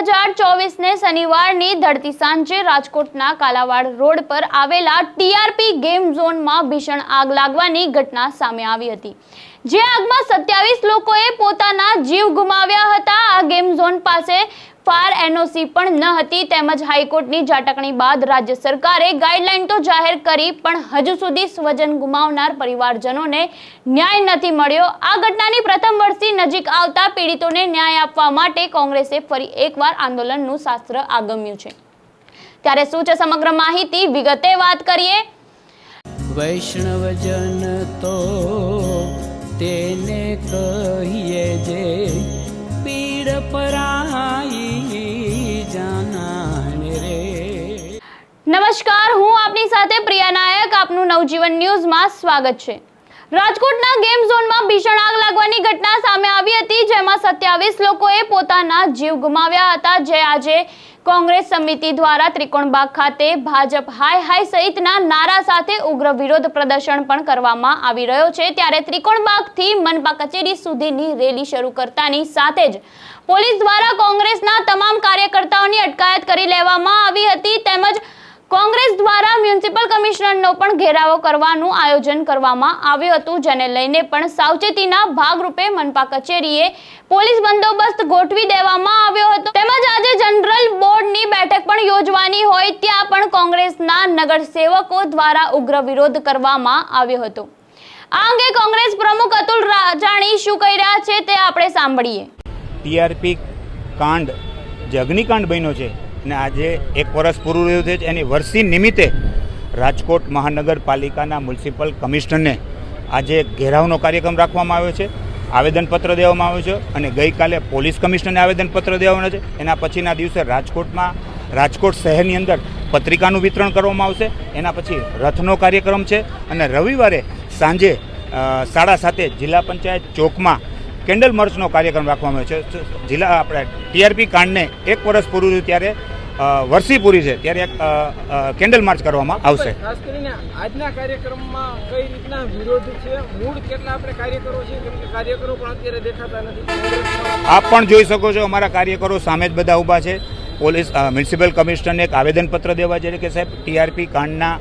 હજાર ચોવીસને શનિવારની ધડતી સાંજે રાજકોટના કાલાવાડ રોડ પર આવેલા ટીઆરપી ગેમ ઝોનમાં ભીષણ આગ લાગવાની ઘટના સામે આવી હતી. જે આગમાં સત્યાવીસ લોકોએ પોતાના જીવ ગુમાવ્યા હતા. આ ગેમ ઝોન પાસે ફાયર એનઓસી પણ ન હતી, તેમજ હાઈકોર્ટની ઝાટકણી બાદ રાજ્ય સરકારે ગાઈડલાઈન તો જાહેર કરી, પણ હજુ સુધી સ્વજન ગુમાવનાર પરિવારજનોને ન્યાય નથી મળ્યો. આ ઘટનાની પ્રથમ વર્ષથી નજીક આવતા પીડિતોને ન્યાય આપવા માટે કોંગ્રેસે ફરી એકવાર આંદોલનનું શાસ્ત્ર આગમ્યું છે. ત્યારે શું છે સમગ્ર માહિતી? વિગતે વાત કરીએ. વૈષ્ણવજન તો તેને કહીએ જે પીડ પરાઈ નમસ્કાર, હું આપની સાથે પ્રિયા નાયક. આપનું નવજીવન ન્યૂઝમાં સ્વાગત છે. રાજકોટના ગેમ ઝોનમાં ભીષણ આગ લાગવાની ઘટના સામે આવી હતી, જેમાં સત્યાવીસ લોકોએ પોતાના જીવ ગુમાવ્યા હતા. જે આજે કોંગ્રેસ સમિતિ દ્વારા ત્રિકોણબાગ ખાતે ભાજપ હાય હાય સહિતના નારા સાથે ઉગ્ર વિરોધ પ્રદર્શન પણ કરવામાં આવી રહ્યો છે. ત્યારે ત્રિકોણબાગથી મનપા કચેરી સુધીની રેલી શરૂ કરતાની સાથે જ પોલીસ દ્વારા કોંગ્રેસના તમામ કાર્યકર્તાઓની અટકાયત કરી લેવામાં આવી હતી. તેમજ કોંગ્રેસ દ્વારા મ્યુનિસિપલ કમિશનરનો પણ ઘેરાવો કરવાનું આયોજન કરવામાં આવ્યું હતું, જેને લઈને પણ સાવચેતીના ભાગરૂપે મનપા કચેરીએ પોલીસ બંદોબસ્ત ગોઠવી દેવામાં આવ્યો હતો. તેમજ આજે જનરલ બોર્ડની બેઠક પણ યોજવાની હોય ત્યાં પણ કોંગ્રેસના નગરસેવકો દ્વારા ઉગ્ર વિરોધ કરવામાં આવ્યો હતો. આ અંગે કોંગ્રેસ પ્રમુખ અતુલ રાજાણી શું કહી રહ્યા છે તે આપણે સાંભળીએ. ટીઆરપી કાંડ, જે અગ્નિકાંડ બન્યો છે અને આજે એક વર્ષ પૂરું રહ્યું છે એની વર્ષી નિમિત્તે રાજકોટ મહાનગરપાલિકાના મ્યુનિસિપલ કમિશનરને આજે ઘેરાવનો કાર્યક્રમ રાખવામાં આવ્યો છે. આવેદનપત્ર દેવામાં આવ્યું છે અને ગઈકાલે પોલીસ કમિશનરને આવેદનપત્ર દેવાના છે. એના પછીના દિવસે રાજકોટમાં, રાજકોટ શહેરની અંદર પત્રિકાનું વિતરણ કરવામાં આવશે. એના પછી રથનો કાર્યક્રમ છે. અને રવિવારે સાંજે સાડા સાતે જિલ્લા પંચાયત ચોકમાં કેન્ડલ માર્ચનો કાર્યક્રમ રાખવામાં આવ્યો છે. જિલ્લા આપણે ટીઆરપી કાંડને એક વર્ષ પૂરું થયું ત્યારે વર્ષી પૂરી છે. ત્યારે એક કેન્ડલ માર્ચ કરવામાં આવશે. ખાસ કરીને આજના કાર્યક્રમમાં કઈ રીતના વિરોધ છે? મૂળ કેટલા આપણે કાર્યકરો છે? કેમ કે કાર્યકરો પણ અત્યારે દેખાતા નથી. આપ પણ જોઈ શકો છો અમારા કાર્યકરો સામે જ બધા ઊભા છે. પોલીસ મ્યુનિસિપલ કમિશનરને એક આવેદનપત્ર દેવા છે કે સાહેબ ટીઆરપી કાંડના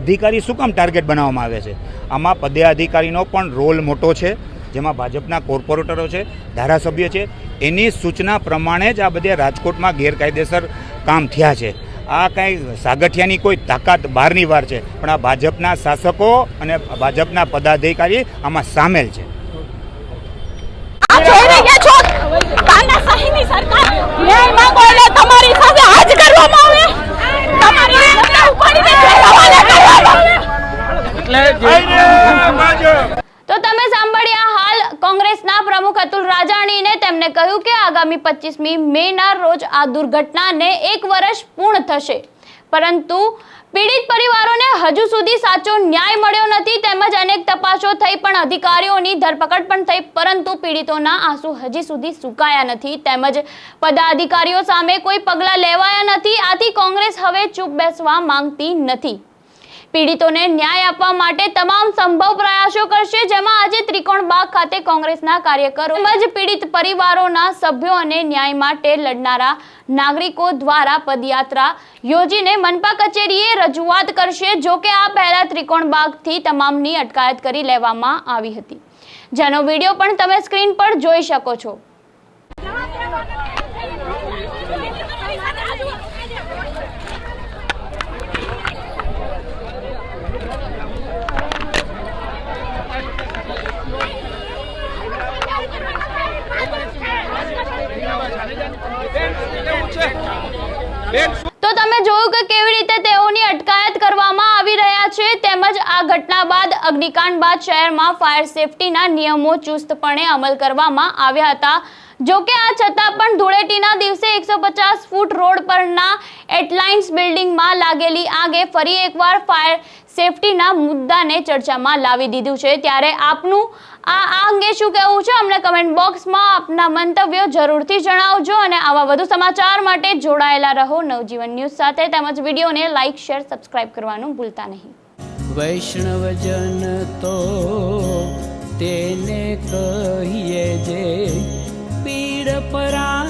અધિકારી શું કામ ટાર્ગેટ બનાવવામાં આવે છે? આમાં પદે અધિકારીનો પણ રોલ મોટો છે. જેમાં ભાજપના કોર્પોરેટરો છે ધારાસભ્ય છે એની સૂચના પ્રમાણે જ આ બધે રાજકોટમાં ગેરકાયદેસર કામ થયા છે. આ કાંઈ સાગઠિયાની કોઈ તાકાત બહારની વાર છે પણ આ ભાજપના શાસકો અને ભાજપના પદાધિકારી આમાં સામેલ છે. તો તમે સાંભળ્યા કોંગ્રેસના પ્રમુખ અતુલ રાજાણીને તેમણે કહ્યું કે આગામી પચીસમી મેના રોજ આ દુર્ઘટનાને એક વર્ષ પૂર્ણ થશે. પરંતુ પીડિત પરિવારોને હજુ સુધી સાચો ન્યાય મળ્યો નથી, તેમજ અનેક તપાસો થઈ પણ અધિકારીઓની ધરપકડ પણ થઈ, પરંતુ પીડિતોના આંસુ હજી સુધી સુકાયા નથી. તેમજ પદાધિકારીઓ સામે કોઈ પગલાં લેવાયા નથી, આથી કોંગ્રેસ હવે ચૂપ બેસવા માંગતી નથી. પીડિતોને ન્યાય આપવા માટે તમામ સંભવ કરશે, જેમાં આજે ત્રિકોણ બાગ ખાતે કોંગ્રેસના કાર્યકરો તેમજ પીડિત પરિવારોના સભ્યો અને ન્યાય માટે લડનારા નાગરિકો દ્વારા પદયાત્રા યોજીને મનપા કચેરીએ રજૂઆત કરશે, જો કે આ પહેલા ત્રિકોણ બાગથી તમામની અટકાયત કરી લેવામાં આવી હતી. જેનો વીડિયો પણ તમે સ્ક્રીન પર જોઈ શકો છો. તો તમે જોયું કે કેવી રીતે તેઓની અટકાયત કરવામાં આવી રહ્યા છે? તેમજ આ ઘટના બાદ અગ્નિકાંડ બાદ શહેરમાં ફાયર સેફટીના નિયમો ચુસ્તપણે અમલ કરવામાં આવ્યા હતા. જો કે આ છતાં પણ ધૂળેટીના દિવસે એકસો પચાસ ફૂટ રોડ પરના એટલાઇન્સ બિલ્ડિંગમાં લાગેલી આગે ફરી એકવાર ફાયર સેફટીના મુદ્દાને ચર્ચામાં લાવી દીધું છે. ત્યારે આપનું આ આ અંગે શું કહેવું છે અમને કમેન્ટ બોક્સમાં આપના મંતવ્યો જરૂરથી જણાવજો અને આવા વધુ સમાચાર માટે જોડાયેલા રહો નવજીવન ન્યૂઝ સાથે તેમજ વિડીયોને લાઇક, શેર, સબસ્ક્રાઇબ કરવાનું ભૂલતા નહીં. વૈષ્ણવજન તો તેને કહીએ જે પીડ પરાઈ